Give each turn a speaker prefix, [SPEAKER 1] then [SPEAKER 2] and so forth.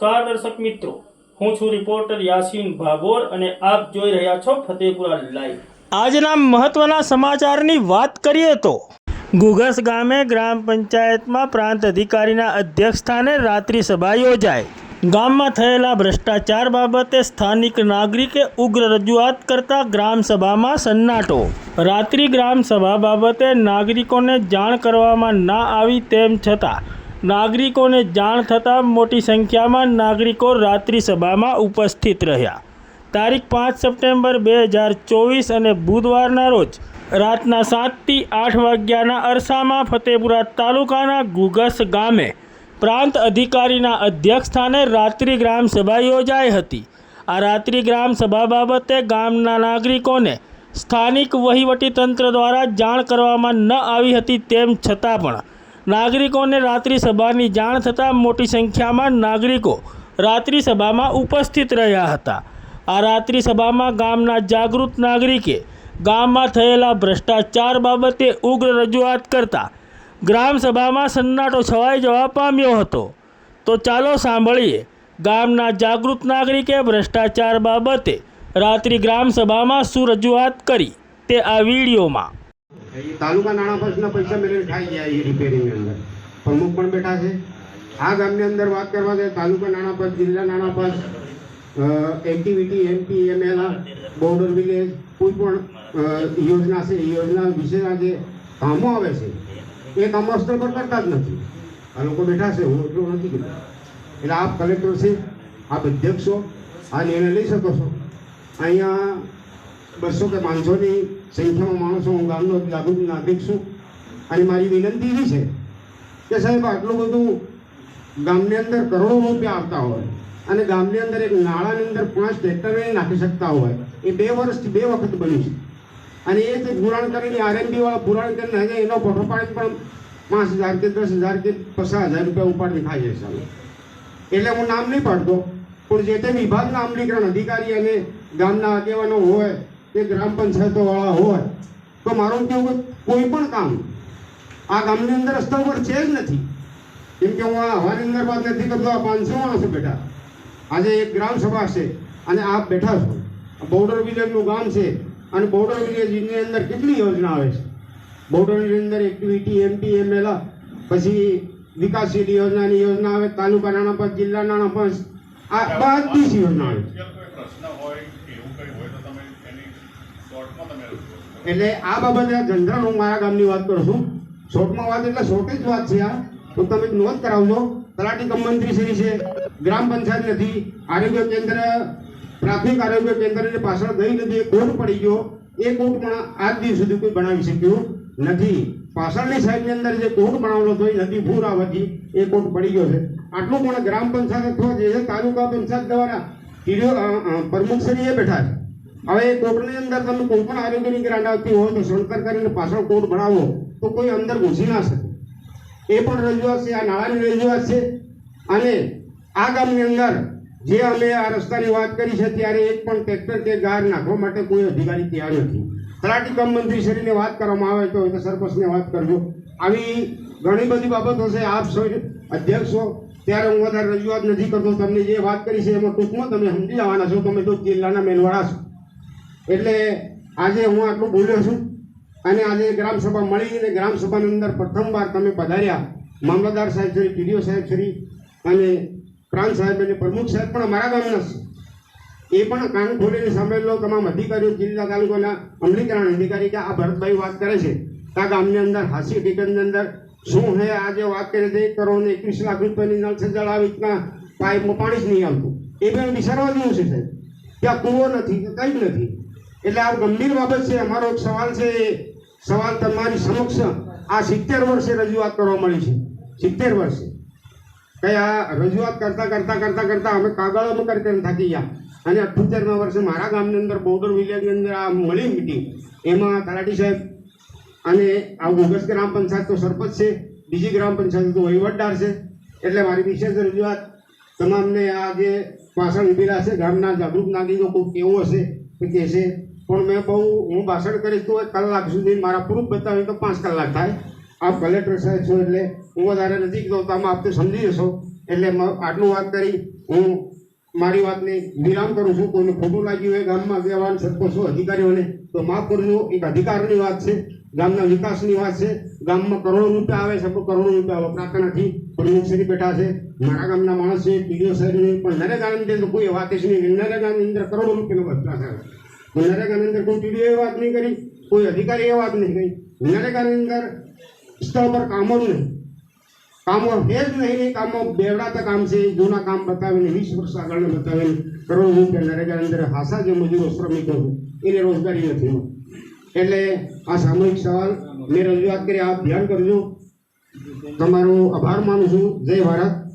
[SPEAKER 1] નમસ્કાર દર્શક મિત્રો. હું છું રિપોર્ટર યાસીન ભાગોર અને આપ જોઈ રહ્યા છો ફતેપુરા લાઈવ. આજના મહત્વના સમાચારની વાત કરીએ તો, ગુગસ ગામે ગ્રામ પંચાયતમાં પ્રાંત અધિકારીના અધ્યક્ષસ્થાને રાત્રિ સભા યોજાઈ. ગામમાં થયેલા ભ્રષ્ટાચાર બાબતે સ્થાનિક નાગરિકે ઉગ્ર રજૂઆત કરતા ગ્રામસભામાં સન્નાટો. રાત્રિ ગ્રામસભા બાબતે નાગરિકોને જાણ કરવામાં ના આવી તેમ છતાં નાગરિકોને જાણ થતાં મોટી સંખ્યામાં નાગરિકો રાત્રિ સભામાં ઉપસ્થિત રહ્યા. તારીખ પાંચ સપ્ટેમ્બર બે હજાર ચોવીસ અને બુધવારના રોજ રાતના સાતથી આઠ વાગ્યાના અરસામાં ફતેપુરા તાલુકાના ગુગસ ગામે પ્રાંત અધિકારીના અધ્યક્ષસ્થાને રાત્રિ ગ્રામસભા યોજાઈ હતી. આ રાત્રિ ગ્રામસભા બાબતે ગામના નાગરિકોને સ્થાનિક વહીવટીતંત્ર દ્વારા જાણ કરવામાં ન આવી હતી તેમ છતાં પણ નાગરિકોને રાત્રિ સભાની જાણ થતાં મોટી સંખ્યામાં નાગરિકો રાત્રિ સભામાં ઉપસ્થિત રહ્યા હતા. આ રાત્રિ સભામાં ગામના જાગૃત નાગરિકે ગામમાં થયેલા ભ્રષ્ટાચાર બાબતે ઉગ્ર રજૂઆત કરતા ગ્રામસભામાં સન્નાટો છવાઈ જવા પામ્યો હતો. તો ચાલો સાંભળીએ, ગામના જાગૃત નાગરિકે ભ્રષ્ટાચાર બાબતે રાત્રિ ગ્રામસભામાં શું રજૂઆત કરી તે આ વિડીયોમાં.
[SPEAKER 2] તાલુકા નાણાં પંચના પૈસા મેળવીને ખાઈ ગયા એ રિપેરિંગની અંદર. પ્રમુખ પણ બેઠા છે. આ ગામની અંદર વાત કરવા જાય, તાલુકા નાણાં પંચ, જિલ્લા નાણાં પંચ MTVT MP MLR border village કોઈ પણ યોજના છે યોજના વિશેના જે કામો આવે છે. એ કામો સ્તર પર કરતા જ નથી. આ લોકો બેઠા છે, હું એટલું નથી કીધું એટલે આપ કલેક્ટર છે, આપ અધ્યક્ષો આ નિર્ણય લઈ શકો છો. અહીંયા બસો કે પાંચસોની સંખ્યામાં માણસો, હું ગામનો જાગૃત નાગરિક છું. અને મારી વિનંતી એવી છે કે સાહેબ, આટલું બધું ગામની અંદર કરોડો રૂપિયા આવતા હોય અને ગામની અંદર એક નાળાની અંદર પાંચ ટ્રેક્ટર નહીં નાખી શકતા હોય, એ બે વર્ષથી બે વખત બન્યું છે. અને એ જે પુરાણ કરીને આરએમબી વાળા પુરાણ કરીને હજે એનો ફોટો પાડીને પણ પાંચ હજાર કે દસ હજાર કે પચાસ હજાર રૂપિયા ઉપાડી ખાઈ સાહેબ. એટલે હું નામ નહીં પાડતો, પણ જે તે વિભાગના અમલીકરણ અધિકારી અને ગામના આગેવાનો હોય કે ગ્રામ પંચાયતો વાળા હોય, તો મારું કેવું કોઈ પણ કામ, આ ગામની અંદર રસ્તા ઉપર છે જ નથી. કેમ કે હું આ હવાની અંદર વાત નથી કરતો આ પાંચસો માણસો બેઠા. આજે એક ગ્રામ સભા છે, અને આ બેઠા છો. બોર્ડર વિલેજનું ગામ છે, અને બોર્ડર વિલેજની અંદર કેટલી યોજના આવે છે? બોર્ડરની અંદર એક્ટિવિટી એમપી એમએલઆ પછી વિકાસશીલ યોજનાની યોજના આવે, તાલુકા નાણાં પંચ જિલ્લા નાણાં પંચ આ બધી યોજના આવે છે
[SPEAKER 3] બીજા કોઈ પ્રશ્ન હોય કે એવું કંઈ હોય તો તમે એની શોર્ટમાં તમે રજૂ કરો.
[SPEAKER 2] એટલે આ બાબતે જનરલ હું મારા ગામની વાત કરું છું. શોર્ટમાં વાત એટલે શોર્ટ જ વાત છે આ. તો તમે નોંધ કરાવજો. તલાટી કમ શ્રી છે. ગ્રામ પંચાયત નથી. આરોગ્ય કેન્દ્ર, પ્રાથમિક આરોગ્ય કેન્દ્રની પાછળ ગઈ નદી એક કોર્ટ પડી ગયો. એ પણ આજ દિવસ સુધી કોઈ બનાવી શક્યું નથી. પાછળની સાઈડની અંદર જે કોર્ટ બનાવેલો હતો, એ નદી ભૂર આવવાથી એ કોર્ટ પડી ગયો છે. આટલું પણ ગ્રામ પંચાયત અથવા જે તાલુકા પંચાયત દ્વારા પ્રમુખ શ્રી એ બેઠા છે. હવે કોર્ટની અંદર તમે કોઈ પણ આરોગ્યની ગ્રાન્ટ આવતી હોય તો સણતર કરીને પાછળ કોર્ટ બનાવો તો કોઈ અંદર ઘૂસી ના શકે. એ પણ રજૂઆત છે, આ નાણાંની રજૂઆત છે. અને આ ગામની અંદર જે અમે આ રસ્તાની વાત કરી છે, ત્યારે એક પણ ટ્રેક્ટર કે ગાર નાખવા માટે કોઈ અધિકારી તૈયાર નથી. તલાટી કમ મંત્રી શ્રીને વાત કરવામાં આવે તો સરપંચને વાત કરજો. આવી ઘણી બધી બાબતો છે, આપ સૌ અધ્યક્ષ ત્યારે હું વધારે રજૂઆત નથી કરતો. તમને જે વાત કરી છે, એમાં ટૂંકમાં તમે સમજી જવાના છો. તમે તો જિલ્લાના મેલવાળા છો. એટલે આજે હું આટલું બોલ્યો છું. અને આજે ગ્રામસભા મળી અને ગ્રામસભાની અંદર પ્રથમવાર તમે પધાર્યા. મામલતદાર સાહેબ શ્રી ટીડીઓ સાહેબ શ્રી અને પ્રાંત સાહેબ અને પ્રમુખ સાહેબ પણ અમારા ગામના છે. એ પણ કાન ખોલીને સાંભળેલો તમામ અધિકારીઓ જિલ્લા તાલુકાના અમલીકરણ અધિકારી કે આ ભરતભાઈ વાત કરે છે. આ ગામની અંદર હાસી હકીકતની અંદર શું હે? આજે વાત કરી એક કરોડ એકવીસ લાખ રૂપિયાની નળ સજ્જળ આવી રીતના પાઇપમાં પાણી જ નહીં આવતું. એ બે વિચારવા જેવું છે સાહેબ. ત્યાં કૂવો નથી, કંઈ નથી. એટલે આ ગંભીર બાબત છે, અમારો એક સવાલ છે સવાલ તમારી સમક્ષ આ સિત્તેર વર્ષે રજૂઆત કરવા મળી છે. સિત્તેર વર્ષે. કઈ આ રજૂઆત કરતા કરતા કરતા કરતા અમે કાગળોમાં કરી કરીને થાકી ગયા. અને અઠ્યોતેરમા વર્ષે મારા ગામની અંદર બોર્ડર વિલેજની અંદર આ મળી મિટિંગ. એમાં તલાટી સાહેબ અને આ ઓગસ્ટ ગ્રામ પંચાયત તો સરપંચ છે, બીજી ગ્રામ પંચાયત તો વહીવટદાર છે. એટલે મારી વિશેષ રજૂઆત તમામને આ જે પાછળ ઉભેલા છે, ગામના જાગૃત નાગરિકો કોઈ કેવો હશે કે કહેશે. પણ મેં બહુ, હું ભાષણ કરીશ તો એક કલાક સુધી મારા પ્રૂફ બતાવી તો પાંચ કલાક થાય. આપ કલેક્ટર સાહેબ છો એટલે હું વધારે નથી કહેતો, તમે આપ તો સમજી જશો. એટલે આટલું વાત કરી, હું મારી વાતને વિરામ કરું છું. કોઈને ખોટું લાગ્યું હોય, ગામમાં વ્યવહાર સરપંચો, અધિકારીઓને, તો માફ કરજો. એક અધિકારની વાત છે, ગામના વિકાસની વાત છે. ગામમાં કરોડો રૂપિયા આવે છે, પણ કરોડો રૂપિયા વપરાતા નથી. પ્રમુખશ્રી બેઠા છે. મારા ગામના માણસ છે, પીડીઓ સાહેબ પણ નરેગાની અંદર કોઈ વાત જ નહીં. નરેગાની અંદર કરોડો રૂપિયાનો વપરાશ આવે નરેગાની અંદર કોઈ પીડીઓ એ વાત નહીં કરી, કોઈ અધિકારી એ વાત નહીં કરી. નરેગાની અંદર સ્થળ પર કામો નહીં. કામો હે જ નહીં કામો બેવડાતા કામ છે, જૂના કામ બતાવીને, વીસ વર્ષ આગળને બતાવીને હું રૂપિયા નરેગાની અંદર હાસા જે મજૂરો શ્રમિકો એને રોજગારી નથી એટલે આ સામૂહિક સવાલ, મેં રજૂઆત કરી, આપ ધ્યાન કરજો. તમારો આભાર માનું છું. જય ભારત.